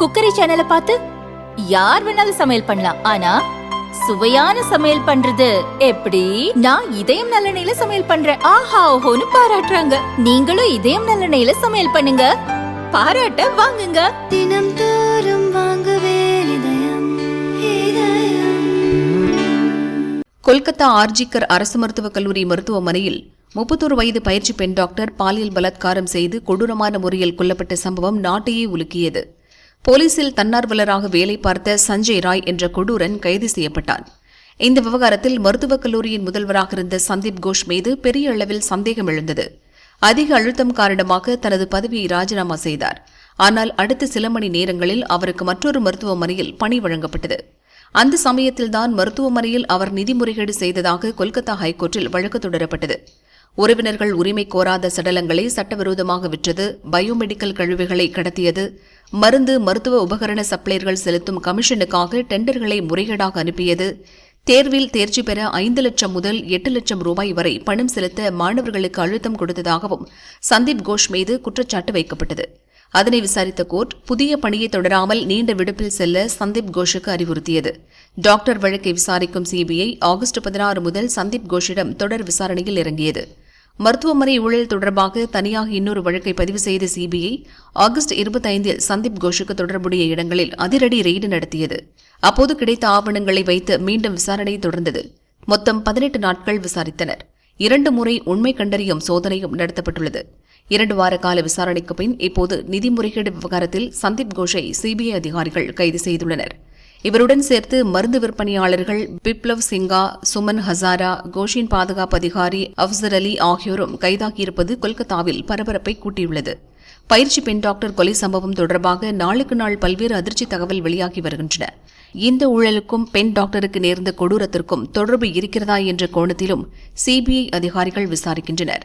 Cookery சேனலை பார்த்து யார் வேணாலும் சமையல் பண்ணலாம். ஆனா சுவையான சமையல் பண்றது எப்படி? நான் இதயம் நல்லெண்ணெயில சமையல் பண்றேன். ஆஹா ஓஹோன்னு பாராட்டுறாங்க. நீங்களும் இதயம் நல்லெண்ணெயில சமையல் பண்ணுங்க. பாராட்ட வாங்குங்க. தினம் தோறும் வாங்குவே இதயம் இதயம். கொல்கத்தா ஆர்ஜிக்கர் அரசு மருத்துவக் கல்லூரி மருத்துவமனையில் முப்பத்தொரு வயது பயிற்சி பெண் டாக்டர் பாலியல் பலாத்காரம் செய்து கொடூரமான முறையில் கொல்லப்பட்ட சம்பவம் நாட்டையே உலுக்கியது. போலீசில் தன்னார்வலராக வேலை பார்த்த சஞ்சய் ராய் என்ற கொடூரன் கைது செய்யப்பட்டார் இந்த விவகாரத்தில் மருத்துவக் கல்லூரியின் முதல்வராக இருந்த சந்தீப் கோஷ் மீது பெரிய அளவில் சந்தேகம் எழுந்தது. அதிக அழுத்தம் காரணமாக தனது பதவியை ராஜினாமா செய்தார். ஆனால் அடுத்த சில மணி நேரங்களில் அவருக்கு மற்றொரு மருத்துவமனையில் பணி வழங்கப்பட்டது. அந்த சமயத்தில்தான் மருத்துவமனையில் அவர் நிதி முறைகேடு செய்ததாக கொல்கத்தா ஹைகோர்ட்டில் வழக்கு தொடரப்பட்டது. உறவினர்கள் உரிமை கோராத சடலங்களை சட்டவிரோதமாக விற்றது பயோமெடிக்கல் கழிவுகளை கடத்தியது மருந்து மருத்துவ உபகரண சப்ளையர்கள் செலுத்தும் கமிஷனுக்காக டெண்டர்களை முறைகேடாக அனுப்பியது. தேர்வில் தேர்ச்சி பெற ஐந்து லட்சம் முதல் எட்டு லட்சம் ரூபாய் வரை பணம் செலுத்த மாணவர்களுக்கு அழுத்தம் கொடுத்ததாகவும் சந்தீப் கோஷ் மீது குற்றச்சாட்டு வைக்கப்பட்டது. அதனை விசாரித்த கோர்ட் புதிய பணியை தொடராமல் நீண்ட விடுப்பில் செல்ல சந்தீப் கோஷுக்கு அறிவுறுத்தியது. டாக்டர் வழக்கை விசாரிக்கும் சிபிஐ ஆகஸ்ட் பதினாறு முதல் சந்தீப் கோஷிடம் தொடர் விசாரணையில் இறங்கியது. மருத்துவமனை ஊழல் தொடர்பாக தனியாக இன்னொரு வழக்கை பதிவு செய்த சிபிஐ ஆகஸ்ட் இருபத்தைந்தில் சந்தீப் கோஷுக்கு தொடர்புடைய இடங்களில் அதிரடி ரெய்டு நடத்தியது. அப்போது கிடைத்த ஆவணங்களை வைத்து மீண்டும் விசாரணை தொடர்ந்தது. மொத்தம் பதினெட்டு நாட்கள் விசாரித்தனர். இரண்டு முறை உண்மை கண்டறியும் சோதனையும் நடத்தப்பட்டுள்ளது. இரண்டு வார கால விசாரணைக்கு பின் இப்போது நிதி முறைகேடு விவகாரத்தில் சந்தீப் கோஷை சிபிஐ அதிகாரிகள் கைது செய்துள்ளனர். இவருடன் சேர்த்து மருந்து விற்பனையாளர்கள் பிப்ளவ் சிங்கா சுமன் ஹசாரா கோஷின் பாதுகாப்பு அதிகாரி அப்சர் அலி ஆகியோரும் கைதாகியிருப்பது கொல்கத்தாவில் பரபரப்பை கூட்டியுள்ளது. பயிற்சி பெண் டாக்டர் கொலை சம்பவம் தொடர்பாக நாளுக்கு நாள் பல்வேறு அதிர்ச்சி தகவல் வெளியாகி வருகின்றன. இந்த ஊழலுக்கும் பெண் டாக்டருக்கு நேர்ந்த கொடூரத்திற்கும் தொடர்பு இருக்கிறதா என்ற கோணத்திலும் சிபிஐ அதிகாரிகள் விசாரிக்கின்றனர்.